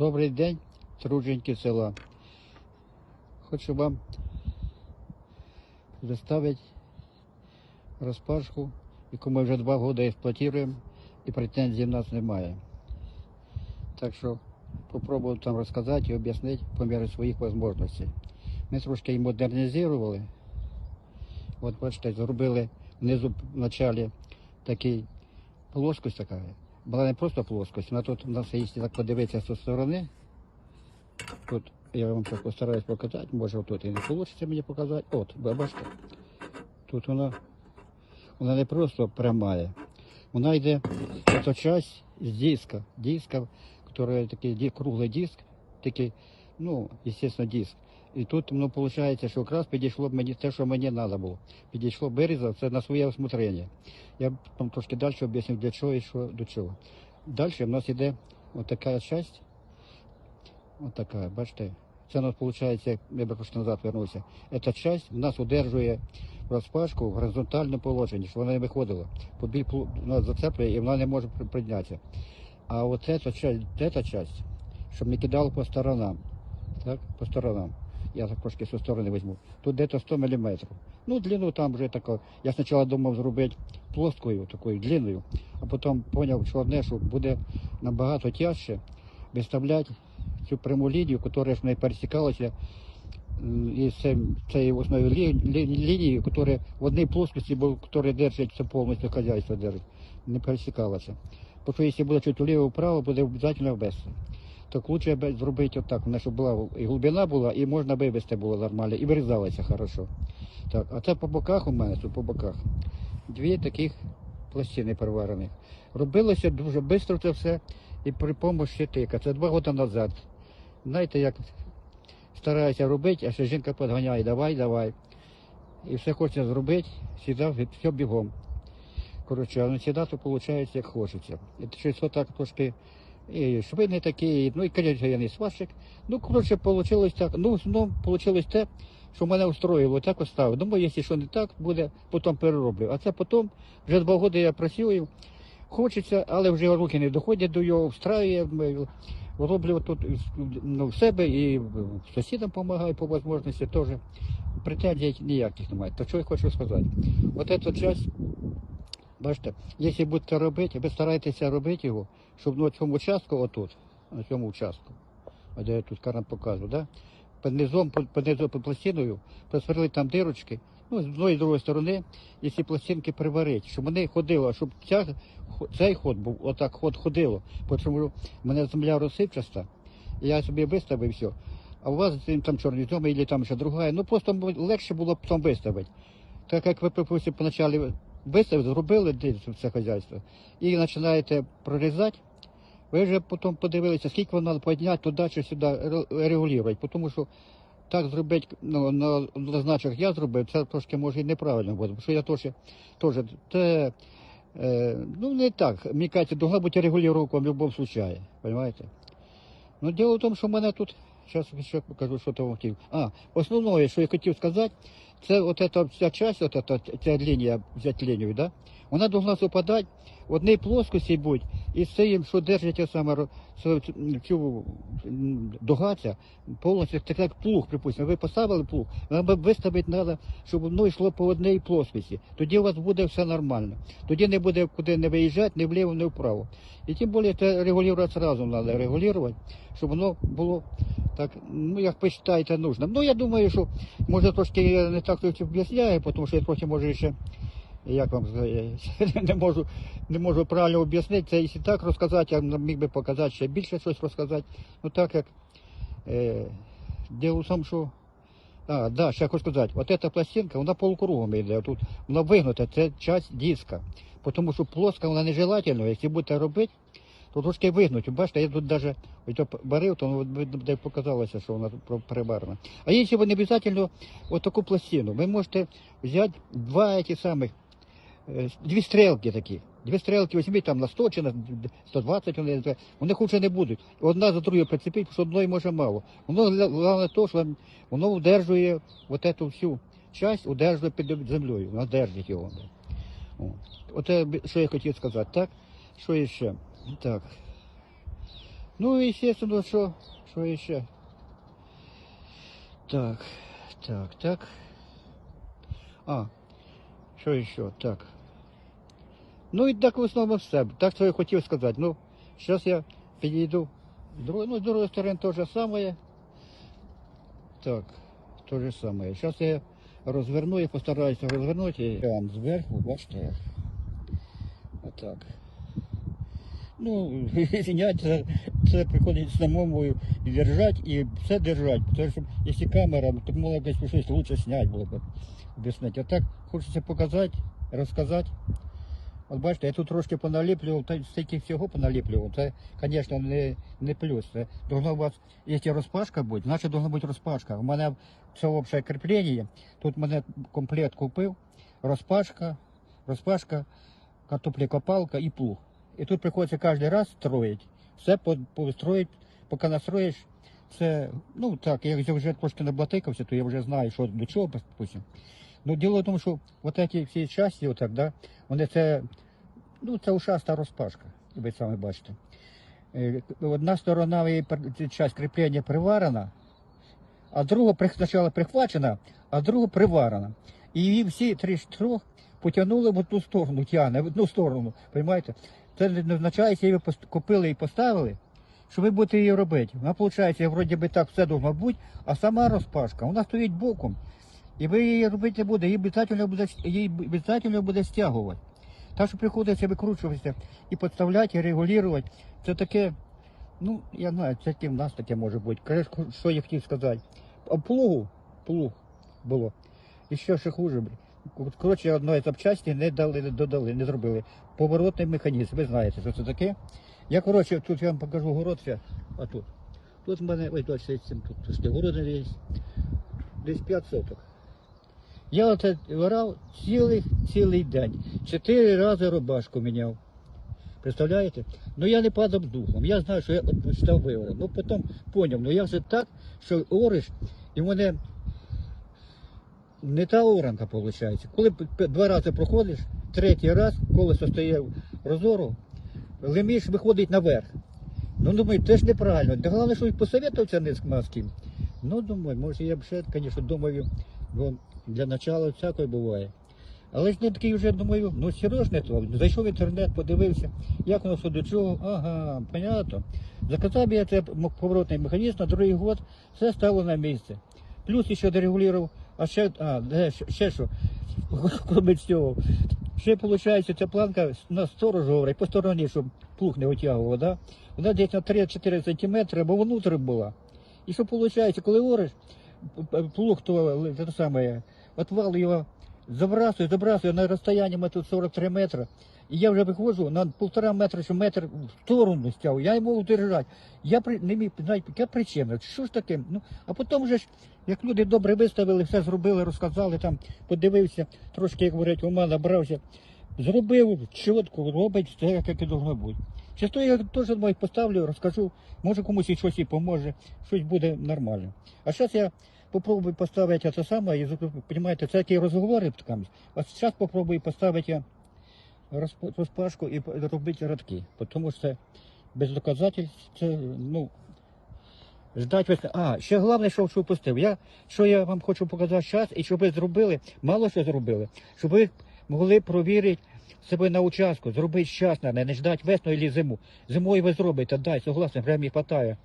Добрий день, трудженьки села. Хочу вам представити розпашку, яку ми вже два роки експлуатуємо і претензій в нас немає. Так що попробую там розказати і об'яснити по мірі своїх можливостей. Ми трошки її модернізували. От бачите, зробили внизу в началі такий плоскость така. Була не просто плоскость, вона тут у нас, якщо так подивитися зі сторони, тут я вам постараюсь показати, може тут і не вийде мені показати. От, бачите, тут вона, вона не просто прямая, вона йде, ця часть з диска, диска, який такий круглий диск, такий, ну, звісно, диск. І тут, ну, виходить, що якраз підійшло б мені те, що мені треба було. Підійшло вирізав, це на своє усмотрення. Я там трошки далі об'ясню, для чого і що до чого. Далі в нас йде отака часть, отака, бачите, це у нас виходить, я би трошки назад вернувся. Ця часть в нас удержує розпашку в горизонтальному положенні, щоб вона не виходила. Побіль нас зацеплює і вона не може при- піднятися. А от часть, щоб не кидало по сторонам, так, по сторонам. Я трошки зі сторони візьму. Тут десь 100 мм. Ну, длину там вже тако. Я спочатку думав зробити плоскою, такою длинною, а потім зрозумів, що одне, що буде набагато тяжче виставляти цю пряму лінію, яка ж не пересікалася із цією основною лі, лі, лінією, яка в одній плоскості, яка держить це повністю хазяйство держить, не пересікалася. Бо що якщо буде чуть вліво-вправо, буде обов'язково ввести. Лучше б зробити отак, вона щоб була і глибина була, і можна вивести було нормально, і вирізалося хорошо. Так, а це по боках у мене, тут по боках. Дві таких пластини переварених. Робилося дуже швидко це все і при допомогі тика. Це два роки назад. Знаєте, як стараюся робити, а ще жінка підганяє, давай, давай. І все хочеться зробити, сідав, все бігом. Коротше, а сідати виходить, як хочеться. І щось отак трошки і шви не такі, ну і конечно, я не сварщик. Ну, коротше, вийшло так. Ну, в основному вийшло те, що мене устроїло, так оставив. Думаю, якщо що не так буде, потім перероблю. А це потім, вже два роки я працюю, хочеться, але вже руки не доходять до його, встраює, роблю тут ну, в себе і сусідам допомагаю по можливості теж. Претензій ніяких немає. То що я хочу сказати? От ця часть, бачите, якщо будете робити, ви стараєтеся робити його, щоб на цьому участку, отут, на цьому участку, де я тут карам показую, да? під низом, під, низом під пластиною, просверлити там дирочки, ну, з одної і другої сторони, ці пластинки приварити, щоб вони ходили, щоб ця, цей ход був, отак ход ходило, тому в мене земля розсипчаста, і я собі виставив все. А у вас там чорний дом, або там ще друга, ну просто легше було потім виставити. Так як ви, припустимо, поначалі виставили, зробили десь це хазяйство, і починаєте прорізати, ви вже потім подивилися, скільки треба підняти туди чи сюди регулювати. Тому що так зробити, ну, на, на значок я зробив, це трошки може і неправильно буде, бо що я теж, теж це, е, ну не так, мені кажеться, должна бути регулювання в будь-якому випадку, розумієте? Ну, діло в тому, що в мене тут, зараз ще покажу, що там хотів. А, основне, що я хотів сказати, це от ця часть, от ця лінія, взяти лінію, да? вона должна совпадати одній плоскості бути, і з цим, що держить саме цю, догаця, повністю так як плуг, припустимо. Ви поставили плуг, вам виставити треба, щоб воно йшло по одній плоскості. Тоді у вас буде все нормально. Тоді не буде куди не виїжджати, ні вліво, ні вправо. І тим більше це регулювати одразу треба регулювати, щоб воно було так, ну як вважаєте, нужно. Ну я думаю, що може трошки я не так об'ясняю, тому що я трохи може ще. Як вам не можу, не можу правильно об'яснити. Це якщо так розказати, я міг би показати ще більше щось розказати. Ну так як е, діло в тому, що. А, да, ще хочу сказати, от ця пластинка, вона полукругом йде. Тут вона вигнута, це часть диска. Тому що плоска вона нежелательна, якщо будете робити, то трошки вигнуть. Бачите, я тут навіть барив, то ну, де показалося, що вона тут перебарена. А якщо ви не обов'язково от таку пластину, ви можете взяти два ті самих, дві стрілки такі. Дві стрілки візьміть там на 100 чи на 120, вони, хуже не будуть. Одна за другою прицепіть, що одної може мало. Воно головне то, що воно удержує от эту всю часть, удержує під землею, вона держить його. О. Оце, б- що я хотів сказати, так? Що ще? Так. Ну і естественно, що, що ще? Так, так, так. А, що ще? Так. Ну і так в основному все. Так що я хотів сказати. Ну, зараз я підійду. З другої- Ну, з другої сторони те же саме. Так, те же саме. Зараз я розверну і постараюся розвернути. Прямо зверху, бачите. Отак. Ну, це, це приходить самому і держать, і все держать. Тому що якщо камера, то було б щось лучше зняти було б об'яснити. А так хочеться показати, розказати. От бачите, я тут трошки поналіплював, та стільки всього поналіплював. Це, звісно, не, не плюс. Це должно у вас, якщо розпашка буде, значить должна бути розпашка. У мене це общее кріплення. Тут мене комплект купив. Розпашка, розпашка, картоплекопалка і плуг. І тут приходиться кожен раз строїть. Все по- построїть, поки настроїш. Це, ну так, я вже трошки наблатикався, то я вже знаю, що до чого, допустим. Ну, діло в тому, що от ці всі часті, отак, да, вони це, ну, це ушаста розпашка, ви самі бачите. Е, Одна сторона її часть кріплення приварена, а друга спочатку прихвачена, а друга приварена. І її всі три трьох потягнули в одну сторону, тягне, в одну сторону, розумієте? Це не означає, що її купили і поставили, що ви будете її робити. Вона, виходить, вроді би так все должно бути, а сама розпашка, вона стоїть боком. І ви її робити буде, її обов'язково буде, її обов'язково буде стягувати. Так що приходиться викручуватися і підставляти, і регулювати. Це таке, ну, я знаю, це в нас таке може бути. Кажеш, що я хотів сказати. Плугу, плуг було. І що ще хуже. Коротше, одної запчасті не дали, не додали, не зробили. Поворотний механізм, ви знаєте, що це таке. Я, коротше, тут я вам покажу город а тут. Тут в мене, тут ще тут трошки городи є. Десь 5 соток. Я оце вирав цілий, цілий день. Чотири рази рубашку міняв. Представляєте? Ну я не падав духом. Я знаю, що я став вивором. Ну потім поняв, ну я вже так, що ориш, і в мене не та оранка виходить. Коли два рази проходиш, третій раз колесо стає розору, леміш виходить наверх. Ну, думаю, це ж неправильно. Да головне, що посоветувався не з ким. Ну, думаю, може я б ще, звісно, думаю, для начала всякое буває. Але ж не такий вже думаю, ну все то. Зайшов в інтернет, подивився, як воно все до чого. Ага, понятно. Заказав я цей поворотний механізм на другий год, все стало на місце. Плюс ще дорегулював, а ще, а, де, ще, що, крім. Ще виходить, ця планка на сторож говорить, по стороні, щоб плуг не витягував, да? вона десь на 3-4 сантиметри, бо внутрі була. І що виходить, коли ориш, плуг то е, те саме, отвал його забрасує, забрасує на розстоянні метр 43 метри. І я вже виходжу на півтора метра чи метр в сторону стяв. Я йому держати. Я при не міг знаєте, яка причина? Що ж таке? Ну а потім вже ж, як люди добре виставили, все зробили, розказали там, подивився, трошки як говорять, ума набрався. Зробив чітко, робить все, як і должно бути. Часто я теж поставлю, розкажу, може комусь і щось і поможе, щось буде нормально. А зараз я саме, і розумієте, це такі розговори там. А зараз попробую поставити розпашку і робити радки. Тому що без доказательств, це, ну, ждать весни. А, ще головне, що, що упустив. Я, що я вам хочу показати зараз, і щоб ви зробили, мало що зробили, щоб ви могли провірити себе на участку, зробити щасно, не ждать весну або зиму. Зимою ви зробите, дай, согласен, времени хватає.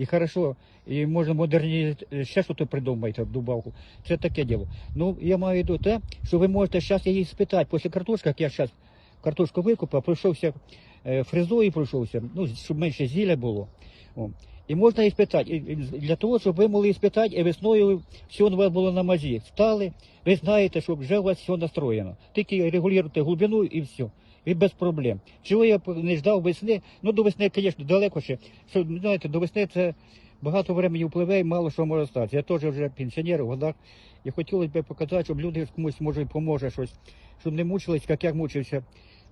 І хорошо, і можна модернізувати, ще щось придумаєте добавку. Це таке діло. Ну, я маю в те, що ви можете зараз її спитати, після картошки, як я зараз картошку викупив, пройшовся е, фрезою, пройшовся, ну, щоб менше зілля було. О. І можна і спитати, для того, щоб ви могли спитати, і весною все у вас було на мазі. Встали, ви знаєте, що вже у вас все настроєно. Тільки регулюєте глибину і все. І без проблем. Чого я не ждав весни? Ну, до весни, звісно, далеко ще. Що, знаєте, до весни це багато времени і мало що може статися. Я теж вже пенсіонер годах. І хотілося б показати, щоб люди комусь може поможе щось, щоб не мучились, як я мучився.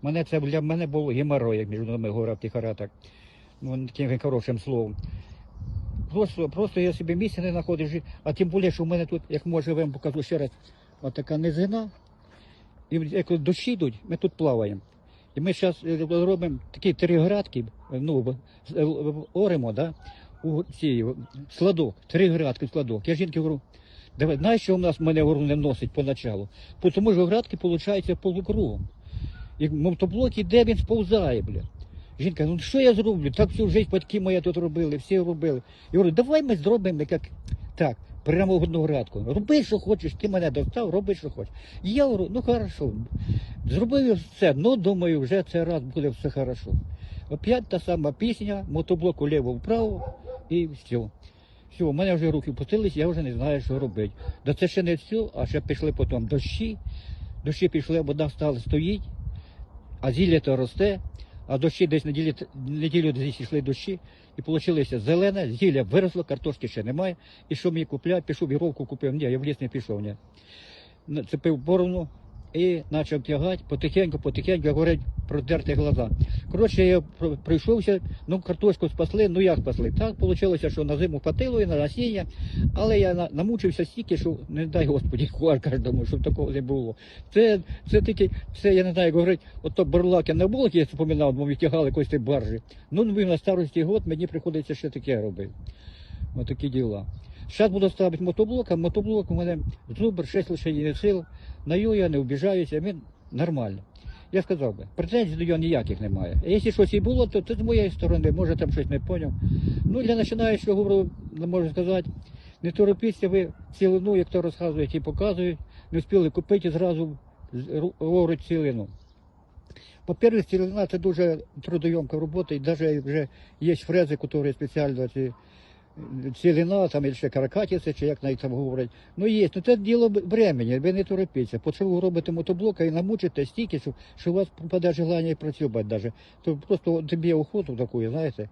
Мене це для мене було геморрой, як між нами говорив тихара так. Ну, таким хорошим словом. Просто, просто я собі місця не знаходив, а тим більше, що в мене тут, як може вам покажу ще раз, от така низина. І як дощі йдуть, ми тут плаваємо. І ми зараз робимо такі три градки, ну, в- оремо, да, у цій складок, три градки в складок. Я жінки говорю, давай, знаєш, що у нас мене говорю, не носить поначалу? Бо Тому що градки, виходить, полукругом. І мотоблок іде, він сповзає, бля. Жінка, ну що я зроблю? Так всю життя батьки мої тут робили, всі робили. Я говорю, давай ми зробимо як так, прямо в одну градку. Роби, що хочеш, ти мене достав, роби, що хочеш. І я говорю, ну хорошо. Зробив все, ну думаю, вже цей раз буде все хорошо. Опять та сама пісня, мотоблок вліво-вправо і все. Все, у мене вже руки пустились, я вже не знаю, що робити. Да це ще не все, а ще пішли потім дощі. Дощі пішли, вода стала стоїть, а зілля то росте, а дощі десь неділі, неділю десь йшли дощі, і вийшло зелене, зілля виросло, картошки ще немає. І що мені купляти? Пішов віровку купив. Ні, я в ліс не пішов. Ні. Нацепив борону і почав тягати потихеньку, потихеньку, як говорять, продерти глаза. Коротше, я пройшовся, ну картошку спасли, ну як спасли? Так вийшло, що на зиму хватило і на насіння, але я намучився стільки, що не дай Господі, кожному, щоб такого не було. Це, це тільки, це я не знаю, як говорить, ото бурлаки на булок, я споминав, бо ми тягали якось баржі. Ну, на старості год мені приходиться ще таке робити. Ось такі діла. Зараз буду ставити мотоблок, а мотоблок у мене зубр, 6 лише сил. На його я не обіжаюся, він нормально. Я сказав би, претензій до нього ніяких немає. А якщо щось і було, то, то з моєї сторони, може там щось не поняв. Ну, для починаючого говорю, можу сказати, не торопіться ви цілину, як то розказують і показують, не встигли купити зразу ру- цілину. По-перше, цілина це дуже трудоємка робота, і навіть вже є фрези, які спеціально ці цілина, там, чи каракатіця, чи як навіть там говорять. Ну є, ну це діло бремені, ви не торопіться. По чому робите мотоблока і намучите стільки, що, що у вас пропаде желання і працювати навіть. То просто тобі охоту таку, знаєте.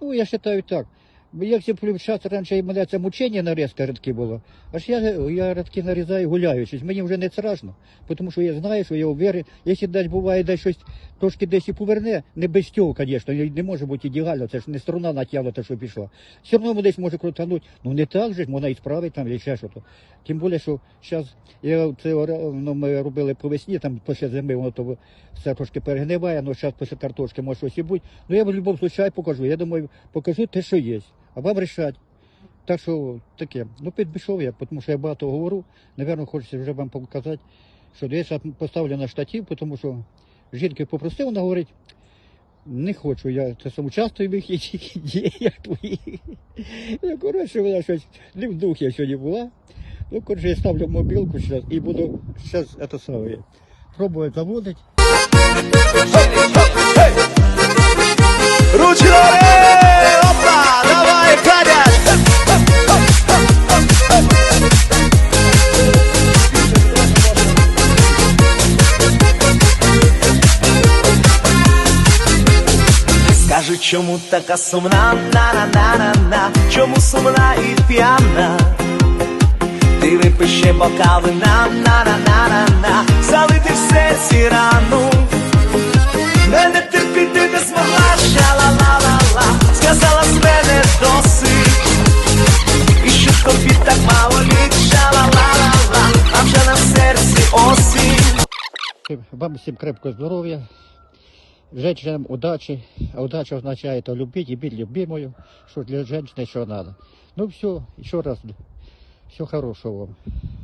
Ну, я вважаю так. Якщо б час раніше мене це мучення нарізка рядки було, аж я, я рядки нарізаю гуляючись, мені вже не страшно, тому що я знаю, що я уверен, якщо десь буває десь щось трошки десь і поверне, не без цього, звісно, не може бути ідеально, це ж не струна натягнута, що пішла. Все одно десь може крутанути, ну не так же, ж, можна і справити там, і ще щось. Тим більше, що зараз, я це ну, ми робили по весні, там після зими воно то все трошки перегниває, але зараз після картошки може щось і бути. Ну я в будь-якому випадку покажу, я думаю, покажу те, що є, а вам рішать. Так що таке. Ну, підпішов я, тому що я багато говорю. Навірно, хочеться вже вам показати, що я зараз поставлю на штатив, тому що жінки попросив, вона говорить, не хочу, я це сам участвую в їх діях твоїх. Ну, коротше, вона щось не в духі я сьогодні була. Ну, коротше, я ставлю мобілку зараз і буду зараз це саме. Пробую заводити. Ручки чому така сумна, на-на-на-на-на. Чому сумна і п'яна? Ти випий ще бокал вина, на-на-на-на-на. Залити в серці рану Мене терпіти не змогла, ша-ла-ла-ла-ла. Сказала з мене досить. І що тобі так мало літ, ша-ла-ла-ла-ла. А вже на серці осінь. Вам всім крепкого здоров'я, женщинам удачи, а удача означает любить и быть любимую, что для женщины еще надо. Ну все, еще раз, всего хорошего вам.